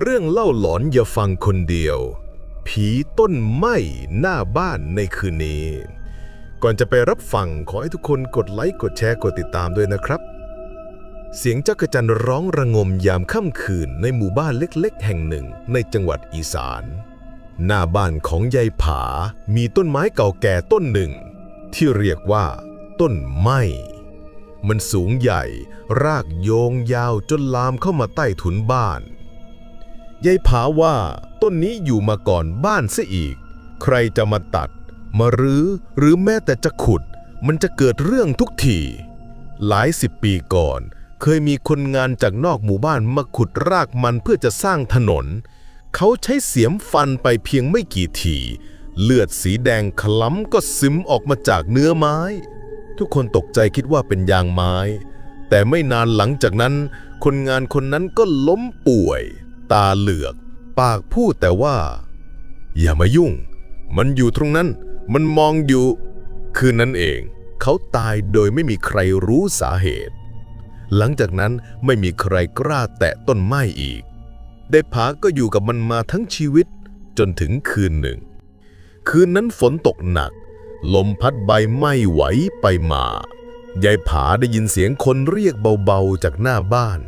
เรื่องเล่าหลอนอย่าฟังคนเดียว ผีต้นไม้หน้าบ้านในคืนนี้ ก่อนจะไปรับฟังขอให้ทุกคนกดไลค์กดแชร์กดติดตามด้วยนะครับ เสียงจักรจันร้องระงมยามค่ำคืนในหมู่บ้านเล็กๆ แห่งหนึ่งในจังหวัดอีสาน หน้าบ้านของยายผา มีต้นไม้เก่าแก่ต้นหนึ่ง ที่เรียกว่า ต้นไม้มันสูงใหญ่ รากโยงยาวจนลามเข้ามาใต้ถุนบ้าน ยายผาว่าต้นนี้อยู่มาก่อนบ้านซะอีก ใครจะมาตัด มารื้อหรือแม้แต่จะขุด มันจะเกิดเรื่องทุกที หลายสิบปีก่อน เคยมีคนงานจากนอกหมู่บ้านมาขุดรากมันเพื่อจะสร้างถนน เขาใช้เสียมฟันไปเพียงไม่กี่ที เลือดสีแดงคล้ำก็ซึมออกมาจากเนื้อไม้ ทุกคนตกใจคิดว่าเป็นยางไม้ แต่ไม่นานหลังจากนั้น คนงานคนนั้นก็ล้มป่วย ตาเหลือก ปากพูดแต่ว่า อย่ามายุ่ง มันอยู่ตรงนั้น มันมองอยู่ คืนนั้นเอง เขาตายโดยไม่มีใครรู้สาเหตุ หลังจากนั้นไม่มีใครกล้าแตะต้นไม้อีก ได้ผาก็อยู่กับมันมาทั้งชีวิต จนถึงคืนหนึ่ง คืนนั้นฝนตกหนัก ลมพัดใบไม้ไหวไปมายายผาได้ยินเสียงคนเรียกเบาๆจากหน้าบ้าน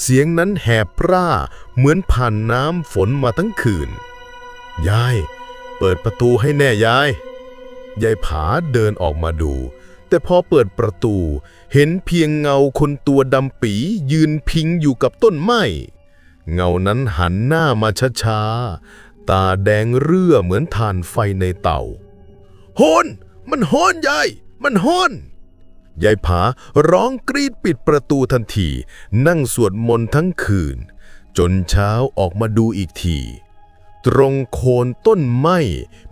เสียงนั้นแหบพร่าเหมือนผ่านน้ำฝนมาทั้งคืน ยาย เปิดประตูให้แน่ยาย ยายผาเดินออกมาดู แต่พอเปิดประตูเห็นเพียงเงาคนตัวดำปียืนพิงอยู่กับต้นไม้ เงานั้นหันหน้ามาช้าๆ ตาแดงเรื่อเหมือนถ่านไฟในเตาโหนมันโหนยาย มันโหน ยายผาร้องกรีดปิดประตูทันที นั่งสวดมนต์ทั้งคืน จนเช้าออกมาดูอีกที ตรงโคนต้นไม้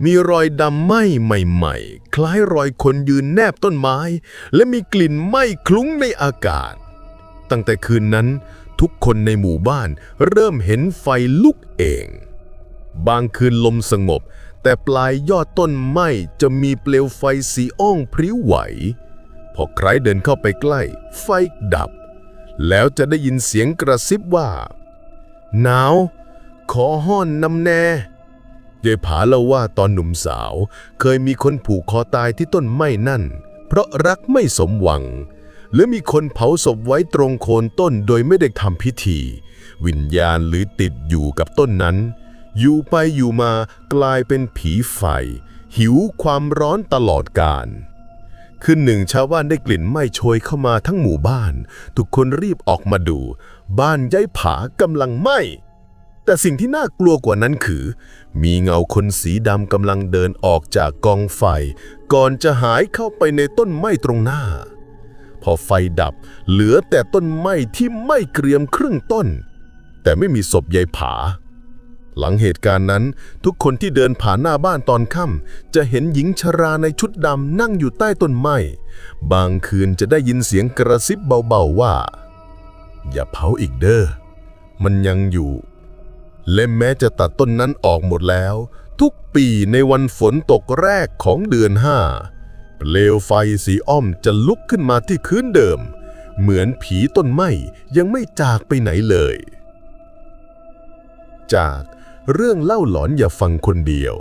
มีรอยดำไหม้ใหม่ๆ คล้ายรอยคนยืนแนบต้นไม้ และมีกลิ่นไหม้คลุ้งในอากาศ ตั้งแต่คืนนั้นทุกคนในหมู่บ้านเริ่มเห็นไฟลุกเอง บางคืนลมสงบ แต่ปลายยอดต้นไม้จะมีเปลวไฟสีอ่องพริ้วไหว พอใครเดินเข้าไปใกล้ ไฟดับ แล้วจะได้ยินเสียงกระซิบว่า หนาว ขอห้อนนำแน่ยายผาเล่าว่าตอนหนุ่มสาว เคยมีคนผูกคอตายที่ต้นไม้นั่น เพราะรักไม่สมหวัง หรือมีคนเผาศพไว้ตรงโคนต้นโดยไม่ได้ทำพิธี วิญญาณหรือติดอยู่กับต้นนั้น อยู่ไปอยู่มากลายเป็นผีไฟหิวความร้อนตลอดกาล คืนหนึ่งชาวบ้านได้กลิ่นไหม้โชยเข้ามาทั้งหมู่บ้าน ทุกคนรีบออกมาดู บ้านยายผากำลังไหม้แต่สิ่งที่น่ากลัวกว่านั้นคือ มีเงาคนสีดำกำลังเดินออกจากกองไฟ ก่อนจะหายเข้าไปในต้นไม้ตรงหน้า พอไฟดับ เหลือแต่ต้นไม้ที่ไหม้เกรียมครึ่งต้น แต่ไม่มีศพยายผา หลังเหตุการณ์นั้นทุกคนที่เดินผ่านหน้าบ้านตอนค่ำจะเห็นหญิงชราในชุดดำนั่งอยู่ใต้ต้นไม้ บางคืนจะได้ยินเสียงกระซิบเบาๆว่า อย่าเผาอีกเด้อ มันยังอยู่และแม้จะตัดต้นนั้นออกหมดแล้ว ทุกปีในวันฝนตกแรกของเดือนห้าเปลวไฟสีอ้อมจะลุกขึ้นมาที่คืนเดิม เหมือนผีต้นไม้ยังไม่จากไปไหนเลย จาก เรื่องเล่าหลอนอย่าฟังคนเดียว